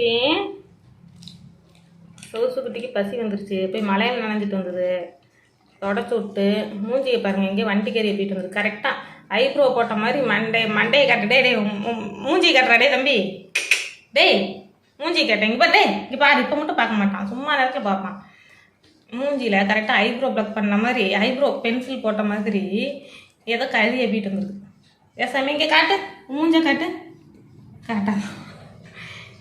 குட்டி சோசு குட்டிக்கு பசி வந்துருச்சு. போய் மலையில் நனைஞ்சிட்டு வந்தது. தொடச்சி விட்டு மூஞ்சியை பாருங்க இங்கே வண்டி கறி போயிட்டு வந்தது. கரெக்டாக ஐப்ரோ போட்ட மாதிரி மண்டை மண்டையை கட்டுடே டே மூஞ்சி கட்டுறாடே தம்பி. டேய் மூஞ்சி கட்டேன் இங்கே டேய் இங்கே பாரு. இப்போ மட்டும் பார்க்க மாட்டான். சும்மா நேரத்தில் பார்ப்பான். மூஞ்சியில் கரெக்டாக ஐப்ரோ ப்ளக் பண்ண மாதிரி ஐப்ரோ பென்சில் போட்ட மாதிரி ஏதோ கறி போயிட்டு வந்துருக்கு ஏசாமி இங்கே காட்டு. மூஞ்ச காட்டு. காட்டா.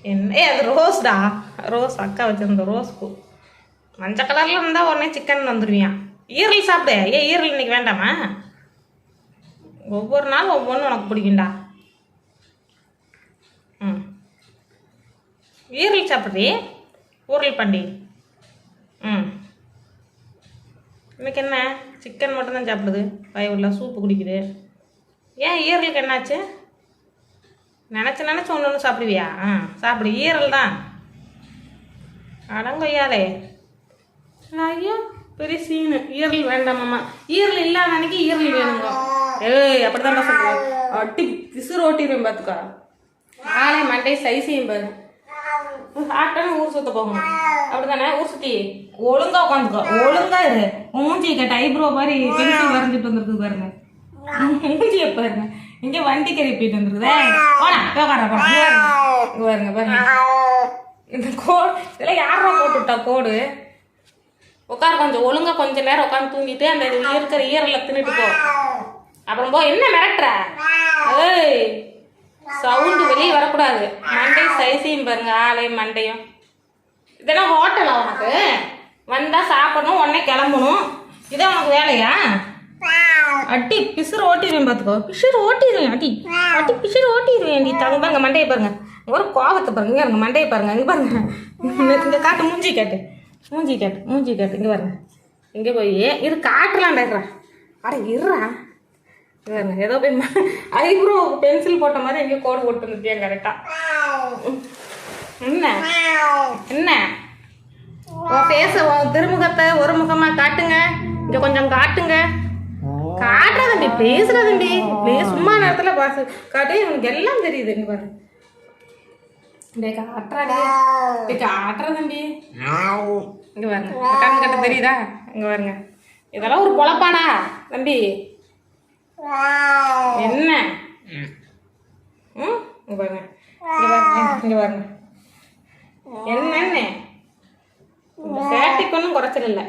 என்ன? ஏய், அது ரோஸ்டா? ரோஸ் அக்கா வச்சிருந்த ரோஸ் பூ மஞ்சள் கலரில் இருந்தால் உடனே சிக்கன் வந்துடுவியான் ஈரல் சாப்பிடு. ஏன் ஈரல் இன்னைக்கு வேண்டாமா? ஒவ்வொரு நாள் ஒவ்வொன்றும் உனக்கு பிடிக்கும்டா. ம். ஈரல் சாப்பிட்றி? ஊரல் பண்டி. ம். இன்னைக்கு என்ன? சிக்கன் மட்டும்தான் சாப்பிடுது. பயவுள்ள சூப்பு குடிக்குது. ஏன் ஈரலுக்கு என்னாச்சு? நினச்சி நினச்சி ஒன்று ஒன்று சாப்பிடுவியா? ஆ சாப்பிடு. ஈரல் தான் அடங்கொய்யாலே ஐயோ பெரிய சீனு. ஈரல் வேண்டாமம்மா ஈரல் இல்லாத அன்னைக்கு ஈரல் வேணுங்க. ஏய் அப்படிதான் சொல்லுவேன் அட்டி பிசுறு ஓட்டிடுவேன் பார்த்துக்கோ ஆளே மண்டை சைஸையும் பாரு. ஆட்டணும் ஊர் சுத்த போகணும் அப்படிதானே? ஊர் சுத்தி. ஒழுங்கா உட்காந்துக்கோ ஒழுங்கா இரு. மூஞ்சி கட்ட. ஐப்ரோ மாதிரி பென்சில் வரைஞ்சிட்டு வந்துருக்கு பாருங்க. மூஞ்சிய பாருங்க. இங்க வண்டி கறி போயிட்டு வந்துருக்குதே. போனா போகார போனா பாருங்க பாருங்க இந்த கோடு இதெல்லாம் யாரா போட்டு விட்டா கோடு? உட்கார கொஞ்சம் ஒழுங்கா கொஞ்ச நேரம் உட்காந்து தூங்கிட்டு அந்த இருக்கிற ஈரல தின்னுட்டு போ. அப்புறம் போ என்ன மிரட்டுற? ஏய் சவுண்டு வெளியே வரக்கூடாது. மண்டை சைஸையும் பாருங்க ஆளையும் மண்டையும். இதெல்லாம் ஹோட்டலா உனக்கு? வந்தா சாப்பிடணும் உடனே கிளம்பணும். இதான் உனக்கு வேலையா? அட்டி பிசுறு ஓட்டிடுவேன் பார்த்துக்கோ பிசுறு ஓட்டிடுவேன் அட்டி. அட்டி பிசுறு ஓட்டிடுவேன் அடி தங்க பாருங்க மண்டையை பாருங்க. ஒரு கோவத்தை பாருங்க. இங்கே இருங்க மண்டையை பாருங்க. இங்கே பாருங்க. இங்கே காட்டு மூஞ்சி காட்டு. மூஞ்சி காட்டு மூஞ்சி காட்டு. இங்கே பாருங்க. இங்கே போய் இரு காட்டுலாம் டேக்குறா அட இருறா இங்க பாருங்க ஏதோ போய் ஐப்ரோ பென்சில் போட்ட மாதிரி எங்கேயோ கோடு போட்டு வந்துட்டியா கரெக்டாக என்ன? என்ன? உன் ஃபேஸ உன் திருமுகத்தை ஒரு முகமாக காட்டுங்க. இங்கே கொஞ்சம் காட்டுங்க. காட்டுற தம்பி பேசுற தம்பி சும்மா நேரத்துல பாசு. காட்டு உனக்கு எல்லாம் தெரியுது இங்க பாரு. டேய் காட்டுறாடே காட்டுற தம்பி இங்க பாருங்க இந்த கட்ட தெரியுதா? இங்க பாருங்க. இதெல்லாம் ஒரு பொழப்பாடா தம்பி. என்ன? ம் இங்க பாருங்க. இங்க பாருங்க இங்க பாருங்க. என்னன்னு? சேட்டைக்கு ஒன்றும் குறைச்சல் இல்லை.